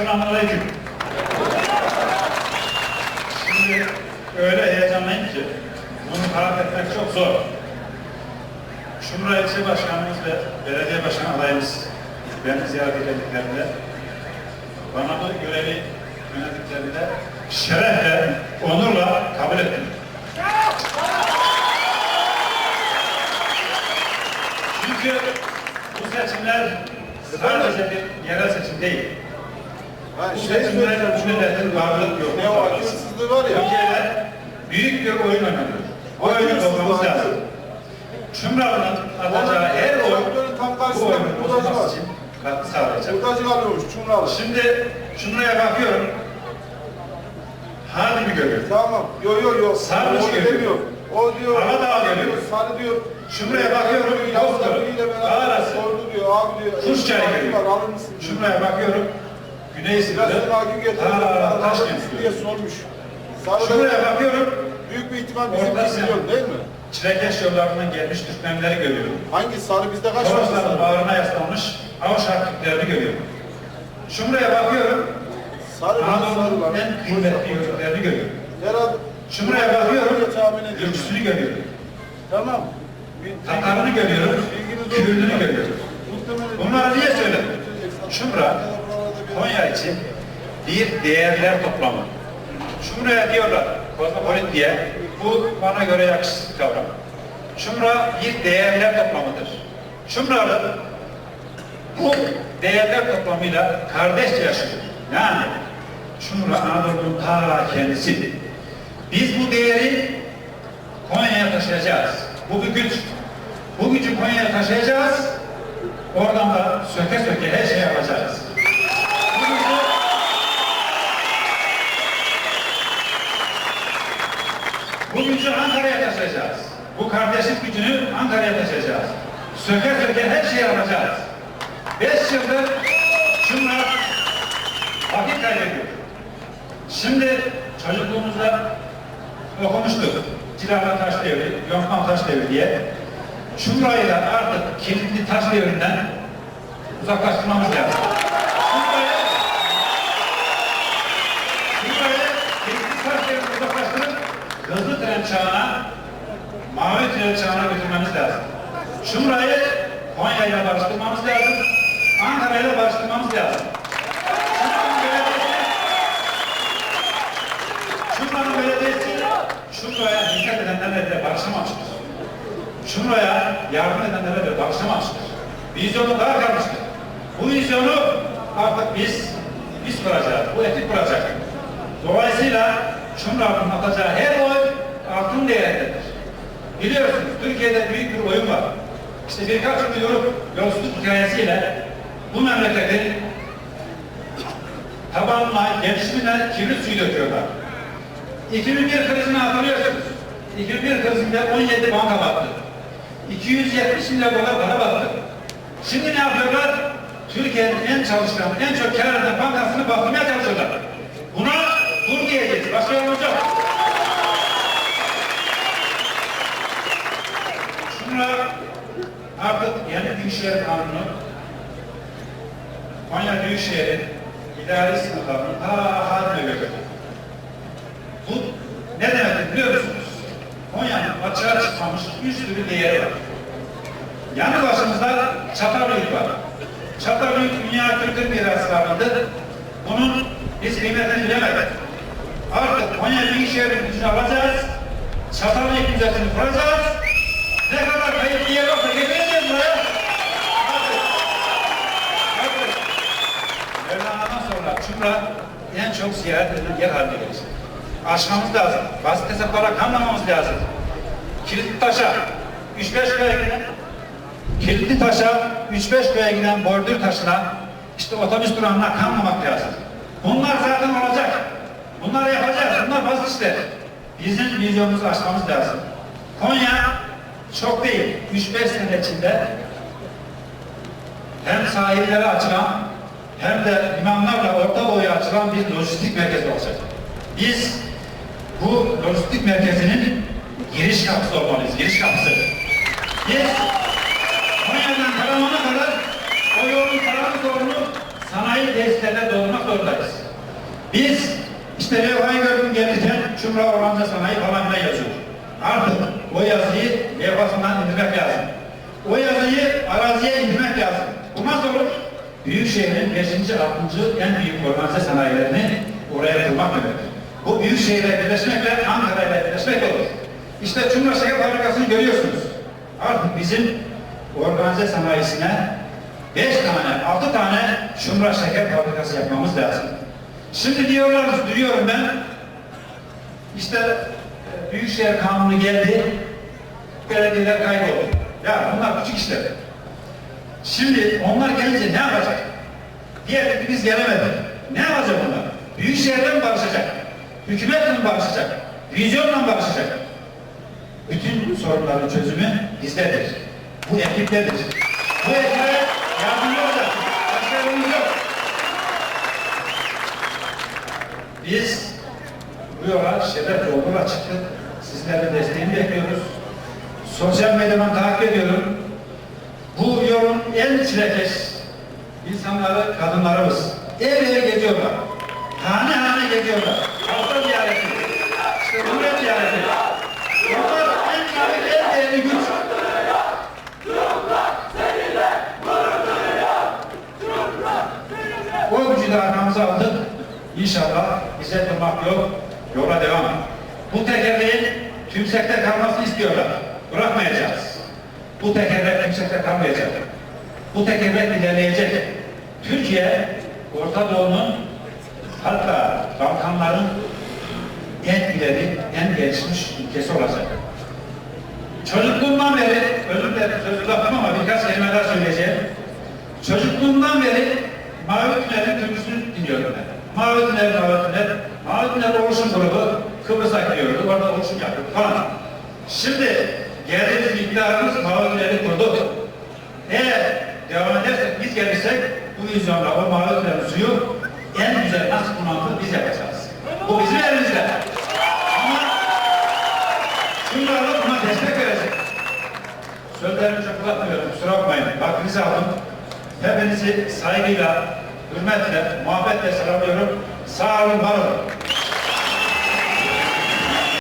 Selamünaleyküm. Şimdi öyle heyecanlıyım ki bunu tarif etmek çok zor. Şumra ilçe başkanımız ve belediye başkan adayımız beni ziyaret edildiklerinde bana bu görevi yönettiklerinde şerefle, onurla kabul ettim. Çünkü bu seçimler sadece bir yerel seçim değil. Ha, şey bu milletin varlık yok. Ne o akılsızlığı var ya. Türkiye'de büyük bir oyun oynanıyor. Bu oyunu bozmamız lazım. Çumralı'nın atacağı her oy tam bu oyunun bozulması için katkı sağlayacak. Budacı kalıyormuş Çumralı. Şimdi Çumra'ya bakıyorum. Hadi bir görüyorum. Tamam. Yo yo yo. Sarmış görüyor. demiyor. O diyor. Hava diyor, görüyor. Sarı diyor. Şuraya bakıyorum, Yavuz beraber Ağrısı. sordu diyor. Abi diyor. Kuş çayı görüyor. Şuraya bakıyorum. Güney Biraz sınırı. sonra Akif getirdi. Ta Alır taş mısın diye sormuş. Şuraya bakıyorum. büyük bir ihtimal bizim milyon değil mi? Çilekeş yollarından gelmiş Türkmenleri görüyorum. Hangi sarı bizde kaç var? Torosların bağrına yaslanmış Avaş Türklerini görüyorum. Şuraya bakıyorum. Sarı Anadolu'nun en kıymetli yörüklerini görüyorum. Herhalde. Şuraya bakıyorum. Türküsünü görüyorum. Tamam. Tatarını görüyorum. Kürdünü görüyorum. Bunları niye söyledim? Şumra, Konya için bir değerler toplamı. Şumra'ya diyorlar, kozmopolit diye, bu bana göre yakışıklı bir kavram. Şumra bir değerler toplamıdır. Şumralı bu değerler toplamıyla kardeşçe yaşıyor. Yani Şumra Anadolu'nun ta kendisi. Biz bu değeri Konya'ya taşıyacağız. Bu bir güç. Bu gücü Konya'ya taşıyacağız. Oradan da söke söke her şeyi yapacağız. Bu gücü bu gücü Ankara'ya taşıyacağız. Bu kardeşlik gücünü Ankara'ya taşıyacağız. Söke söke her şeyi yapacağız. Beş yıldır şunlar vakit kaybediyor. Şimdi çocukluğumuzda okumuştuk. Cilala taş devri, Yonkman taş devri diye. Şurayı da artık kilitli taş devrinden uzaklaştırmamız lazım. Tren çağına, mavi tren çağına götürmemiz lazım. Şurayı Konya ile barıştırmamız lazım. Ankara ile barıştırmamız lazım. Şunların belediyesi Şuraya hizmet edenlerle de barışamamıştır. Şuraya yardım edenlerle de barışamamıştır. Vizyonu daha kalmıştır. Bu vizyonu artık biz biz kuracağız. Bu ekip kuracak. Dolayısıyla Şunra'nın atacağı her oy altın değerindedir. Biliyorsunuz Türkiye'de büyük bir oyun var. İşte birkaç milyonluk yolsuzluk hikayesiyle bu memleketin tabanına, gelişimine kibrit suyu döküyorlar. 2001 krizini hatırlıyorsunuz. 2001 krizinde 17 banka battı. 270 milyar dolar para battı. Şimdi ne yapıyorlar? Türkiye'nin en çalışkan, en çok kar eden bankasını batırmaya çalışıyorlar. Buna dur diyeceğiz. Başka yol yok. Şuna artık yeni Büyükşehir Kanunu Konya Büyükşehir'in idari sınıflarının ta haline götürdü. Bu ne demek biliyor musunuz? Konya'nın açığa çıkmamış bir sürü değeri var. Yanı başımızda Çatalhöyük var. Çatalhöyük dünya kültür miraslarındadır. Bunun biz kıymetini bilemedik. Artık Konya Büyükşehir'in gücünü alacağız. Çatalhöyük müzesini kuracağız. Ne kadar kayıp yer yoksa getireceğiz buraya. Hadi. Hadi. Mevlana'dan Çumra en çok ziyaret edilen yer haline gelecek. Aşmamız lazım. Basit hesaplara kanmamamız lazım. Kilitli taşa 3-5 köye giden Kilitli taşa 3-5 köye giden bordür taşına işte otobüs durağına kanmamak lazım. Bunlar zaten olacak. Bunları yapacağız. Bunlar basit işler. Bizim vizyonumuzu aşmamız lazım. Konya çok değil. 3-5 sene içinde hem sahillere açılan hem de Doğu'ya açılan bir lojistik merkezi olacak. Biz bu lojistik merkezinin giriş kapısı olmalıyız, giriş kapısı. Biz Konya'dan Karaman'a kadar o yolun karanlık yolunu sanayi tesislerine doldurmak zorundayız. Biz işte levhayı gördüm gelirken Çumra Ormanca Sanayi falan filan yazıyor. Artık o yazıyı levhasından indirmek lazım. O yazıyı araziye indirmek lazım. Bu nasıl olur? Büyükşehir'in 5. 6. en büyük organize sanayilerini oraya kurmak demektir. Bu büyük şehirle birleşmekle Ankara ile birleşmek olur. İşte Çumra Şeker Fabrikası'nı görüyorsunuz. Artık bizim organize sanayisine 5 tane, 6 tane Çumra Şeker Fabrikası yapmamız lazım. Şimdi diyorlar, duyuyorum ben, işte e, Büyükşehir Kanunu geldi, belediyeler kayboldu. Ya bunlar küçük işler. Şimdi onlar gelince ne yapacak? Diğer biz gelemedik. Ne yapacak onlar? Büyükşehir'le mi barışacak? Hükümetle mi barışacak? Vizyonla mı barışacak? Bütün sorunların çözümü bizdedir. Bu ekiptedir. Bu ekibe yardımcı olacak. Başka yok. Biz bu yola şeref yoluna çıktık. Sizlerin desteğini bekliyoruz. Sosyal medyadan takip ediyorum. En çilekeş insanları, kadınlarımız ev eve geziyorlar. Hane hane geziyorlar. Hafta ziyareti. İşte Cumhuriyet ziyareti. Bunlar en büyük, en değerli güç. O gücü de arkamıza aldık. İnşallah bize durmak yok, yola devam. Bu tekerleğin tümsekte kalmasını istiyorlar. Bırakmayacağız. Bu tekerlek tümsekte kalmayacak. Bu tekerlek ilerleyecek. Türkiye, Orta Doğu'nun hatta Balkanların en ileri, en gelişmiş ülkesi olacak. Çocukluğumdan beri, özür dilerim sözü lafım ama birkaç kelime daha söyleyeceğim. Çocukluğumdan beri Mavi Tünel'in türküsünü dinliyorum ben. Mavi Tünel, Mavi Tünel, Mavi Tünel oluşum grubu Kıbrıs'a gidiyordu, orada oluşum yapıyordu falan. Şimdi geldiğimiz iktidarımız Mavi Tünel'i kurdu. Eğer devam edersek, biz gelirsek bu vizyonla o Mavi Tünel'in suyu en güzel nasıl kullanılır biz yapacağız. Bu bizim elimizde. Ama Şunlarla buna destek verecek. Sözlerimi çok uzatmıyorum, kusura bakmayın. Vaktinizi aldım. Hepinizi saygıyla, hürmetle, muhabbetle selamlıyorum. Sağ olun, var olun.